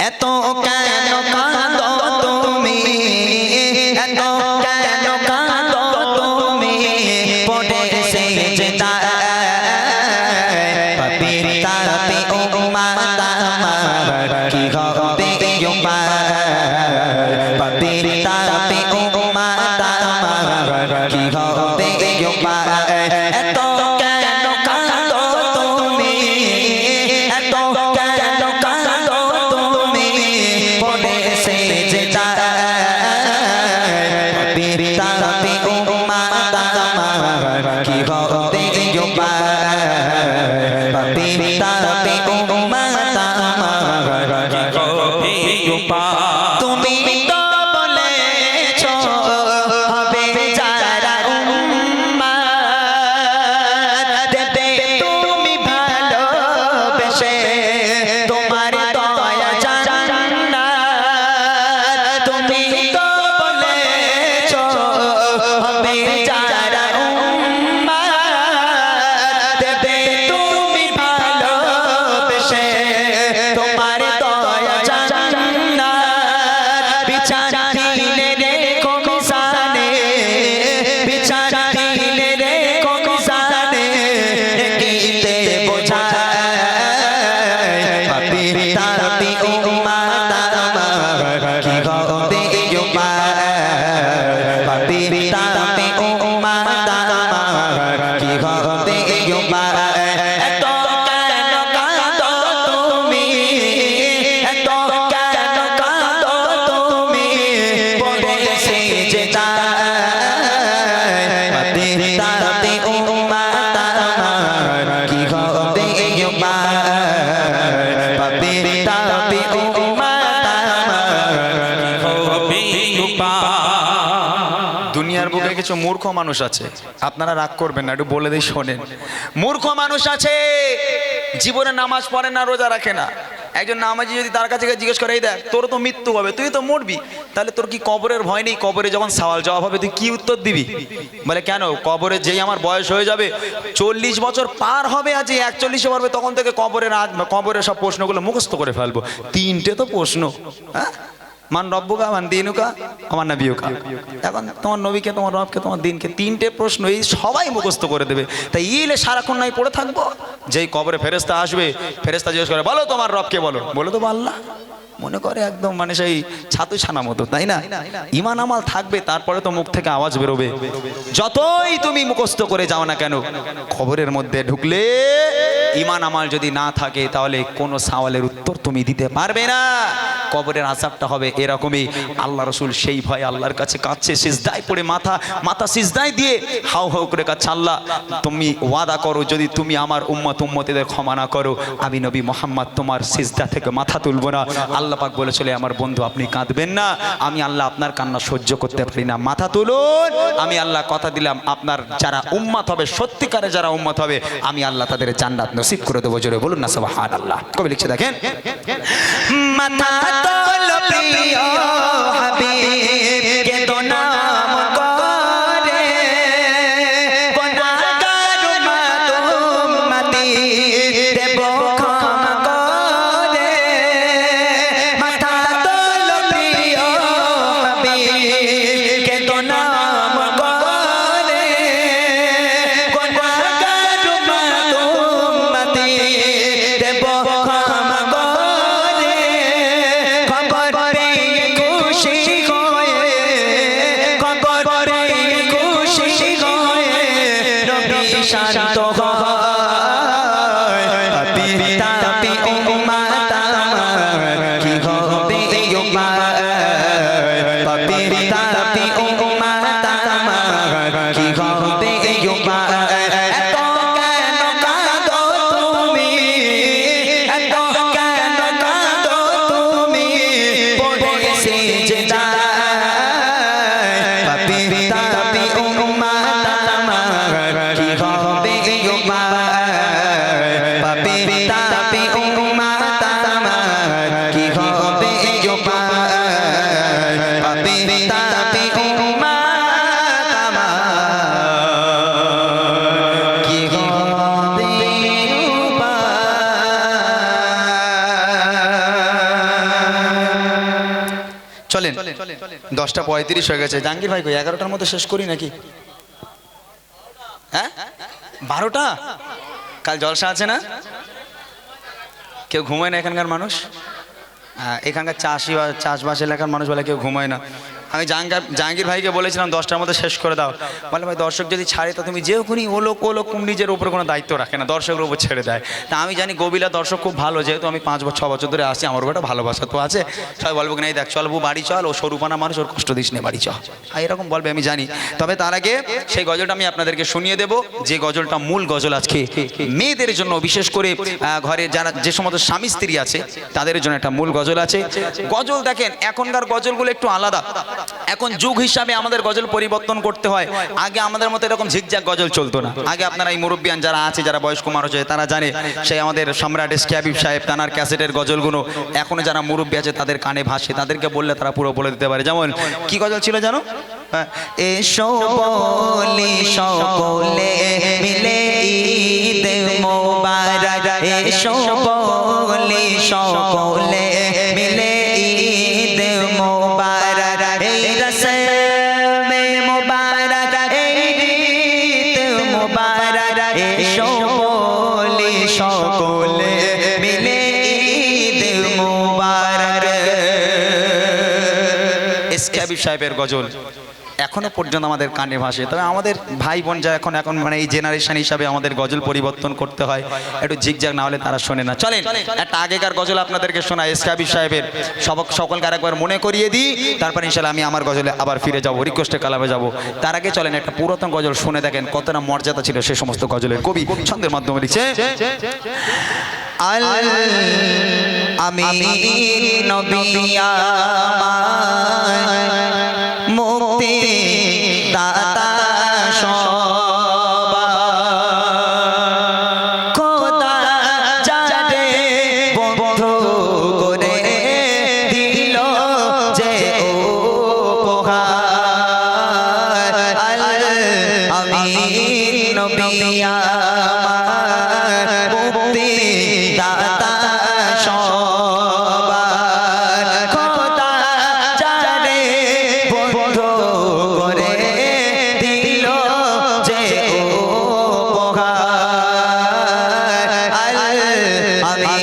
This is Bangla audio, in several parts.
এত মানুষ আছে। আপনারা রাগ করবেন না, একটু বলে দিই, শোনেন। মূর্খ মানুষ আছে, জীবনে নামাজ পড়ে না, রোজা রাখে না। একজন নামাজি যদি তার কাছে জিজ্ঞেস করে, এই দেখ তোর তো মৃত্যু হবে, তুই তো মরবি। তাহলে তোর কি কবরের ভয় নেই? কবরে যখন সওয়াল জবাব হবে, তুই কি উত্তর দিবি? বলে, কেন? কবরে যেই আমার বয়স হয়ে যাবে, চল্লিশ বছর পার হবে আজ একচল্লিশে পারবে তখন থেকে কবরের কবরের সব প্রশ্নগুলো মুখস্থ করে ফেলব। তিনটে তো প্রশ্ন হ্যাঁ? মান রব্বুকা, মান দিনুকা আমার নবীকা এখন তোমার নবীকে, তোমার রবকে, তোমার দিনকে তিনটে প্রশ্ন এই সবাই মুখস্থ করে দেবে। তাই ইলে সারাক্ষণ নাই পড়ে থাকব। যেই কবরে ফেরেস্তা আসবে ফেরেস্তা জিজ্ঞেস করে, বলো তোমার রবকে বলো। বলো তো আল্লাহ মনে করে একদম মানে সেই ছাতু ছানা মতো, তাই না? ইমান আমাল থাকবে, তারপরে তো মুখ থেকে আওয়াজ বেরোবে। যতই তুমি মুখস্থ করে যাও না কেন, খবরের মধ্যে ঢুকলে ইমান আমাল যদি না থাকে, তাহলে কোনো সওয়ালের উত্তর তুমি দিতে পারবে না। কবরের আসাবটা হবে এরকমই। আল্লাহ রসুল সেই ভয় আল্লাহর কাছে কাঁদছে, সিজদায় পড়ে মাথা মাথা সিজদায় দিয়ে হাউ হাউ করে কাছে আল্লাহ, তুমি ওয়াদা করো, যদি তুমি আমার উম্মত উম্মতিদের ক্ষমা না করো, আমি নবী মোহাম্মদ তোমার সিজদা থেকে মাথা তুলবো না। আল্লাহ পাক বলে চলে আমার বন্ধু, আপনি কাঁদবেন না। আমি আল্লাহ আপনার কান্না সহ্য করতে পারি না। মাথা তুলুন। আমি আল্লাহ কথা দিলাম, আপনার যারা উম্মত হবে সত্যিকারে যারা উম্মত হবে, আমি আল্লাহ তাদের জান্নাত নসিব করে দেবো। জোরে বলুন না সব হান আল্লাহ কবে লিখছে, দেখেন। মাথা প্রিয় হাবিব চলেন, দশটা পঁয়ত্রিশ হয়ে গেছে। জাহাঙ্গীর ভাই কই, এগারোটার মতো শেষ করি নাকি? হ্যাঁ? বারোটা? কাল জলসা আছে না? কেউ ঘুমায় না এখানকার মানুষ? এখানকার চাষি চাষবাস এলাকার মানুষ বলে কেউ ঘুমায় না। আমি জাহাঙ্গীর জাহাঙ্গীর ভাইকে বলেছিলাম, দশটার মধ্যে শেষ করে দাও। বলে ভাই, দর্শক যদি ছাড়ে, তো তুমি যেও খুনি, ও লোক ও লোক নিজের উপর কোনো দায়িত্ব রাখে না, দর্শকের উপর ছেড়ে দেয়। তা আমি জানি গবিলা দর্শক খুব ভালো, যেহেতু আমি পাঁচ বছর, ছ বছর ধরে আসছি, আমার একটা ভালোবাসা তো আছে। সবাই বলব কি, না, এই দেখ, চল বউ, বাড়ি চল, ও সরুপানা মানুষ, ওর কষ্ট দিস নে, বাড়ি চল। এরকম বলবে, আমি জানি। তবে তার আগে সেই গজলটা আমি আপনাদেরকে শুনিয়ে দেব, যে গজলটা মূল গজল আজকে মেয়েদের জন্য, বিশেষ করে ঘরে যারা, যে সমস্ত স্বামী, স্ত্রী আছে, তাদের জন্য একটা মূল গজল আছে। গজল দেখেন, এখনকার গজলগুলো একটু আলাদা। এখন যুগ হিসাবে আমাদের গজল পরিবর্তন করতে হয়। আগে আমাদের মতো এরকম ঝিকঝাক গজল চলতো না। আগে আপনারা এই মুরব্বিয়ান যারা আছে যারা বয়স্ক মানুষ আছে তারা জানে সেই আমাদের সম্রাট স্ক্যাবিব সাহেব তানার ক্যাসেটের গজলগুলো এখনও যারা মুরব্বী আছে তাদের কানে ভাসে। তাদেরকে বললে তারা পুরো বলে দিতে পারে। যেমন কি গজল ছিল জানো? হ্যাঁ, এসো বলি এসো এসো বলি সকলে মিলে ঈদ মোবারক। এসক্যাবিব সাহেবের গজল। এখনও পর্যন্ত আমাদের কানে ভাসে। তবে আমাদের ভাই বোন যা এখন এখন মানে এই জেনারেশন হিসাবে আমাদের গজল পরিবর্তন করতে হয়, একটু ঝিকঝাক না হলে তারা শোনে না। চলেন, একটা আগেকার গজল আপনাদেরকে শোনা এসকাবি সাহেবের। সবক, সকলকে আরেকবার মনে করিয়ে দিই, তারপর ইনশাল্লাহ আমি আমার গজলে আবার ফিরে যাব রিকোয়েস্টে কালামে যাব। তার আগে চলেন একটা পুরাতন গজল শুনে দেখেন, কতটা মর্যাদা ছিল সে সমস্ত গজলের। কবি ছন্দের মাধ্যমে লিখছে আমি নবিয়া মুক্তি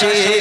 Sí.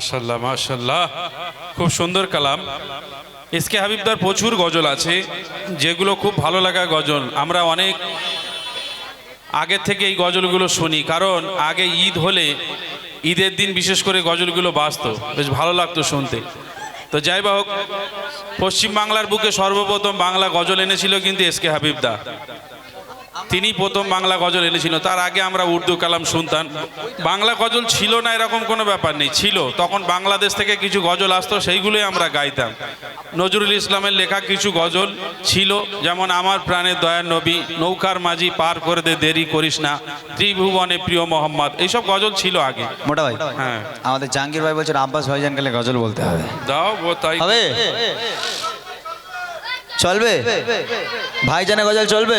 মাশাল্লাহ মাশাল্লাহ। খুব সুন্দর কালাম। এসকে হাবিবদার প্রচুর গজল আছে, যেগুলো খুব ভালো লাগা গজল। আমরা অনেক আগে থেকে এই গজলগুলো শুনি, কারণ আগে ঈদ হলে ঈদের দিন বিশেষ করে গজলগুলো বাজতো, বেশ ভালো লাগতো শুনতে। তো যাই হোক, পশ্চিমবাংলার বুকে সর্বপ্রথম বাংলা গজল এনেছিল কিন্তু এসকে হাবিবদা। তিনি প্রথম বাংলা গজল এনেছিল। তার আগে আমরা উর্দু কালাম শুনতাম। বাংলা গজল ছিল না এরকম কোনো ব্যাপার নেই ছিল। তখন বাংলাদেশ থেকে কিছু গজল আসতো সেইগুলোই আমরা গাইতাম। নজরুল ইসলামের লেখা কিছু গজল ছিল যেমন আমার প্রাণের দয়ার নবী নৌকার মাঝি পার করে দে দেরি করিস না ত্রিভুবনে প্রিয় মোহাম্মদ। এইসব গজল ছিল আগে। মোটা ভাই হ্যাঁ। আমাদের জাহাঙ্গীর ভাই বলছেন আব্বাস ভাইজান গেলে গজল বলতে হবে। দাও তাই হবে? চলবে? ভাইজানে গজল চলবে?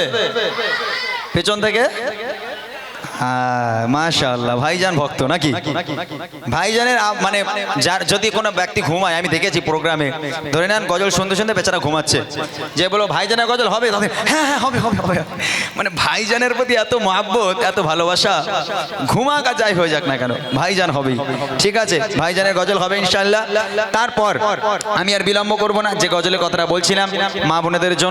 পেছন থেকে? মাশাআল্লাহ, ভাইজান ভক্ত নাকি? ভাইজানের মানে যার যদি কোনো ব্যক্তি ঘুমায়, আমি দেখেছি প্রোগ্রামে, ধরে নেন গজল শুনতে শুনতে বেচারা ঘুমাচ্ছে। যে বলো ভাইজানের গজল হবে? তখন হ্যাঁ হ্যাঁ হবে হবে হবে। মানে ভাইজানের প্রতি এত মহাব্বত, এত ভালোবাসা, ঘুমাক আর যাই হয়ে যাক না কেন, ভাইজান হবেই। ঠিক আছে, ভাইজানের গজল হবে ইনশাল্লাহ তারপর আমি আর বিলম্ব করব না, যে গজলের কথাটা বলছিলাম, মা বোনেদের জন্য।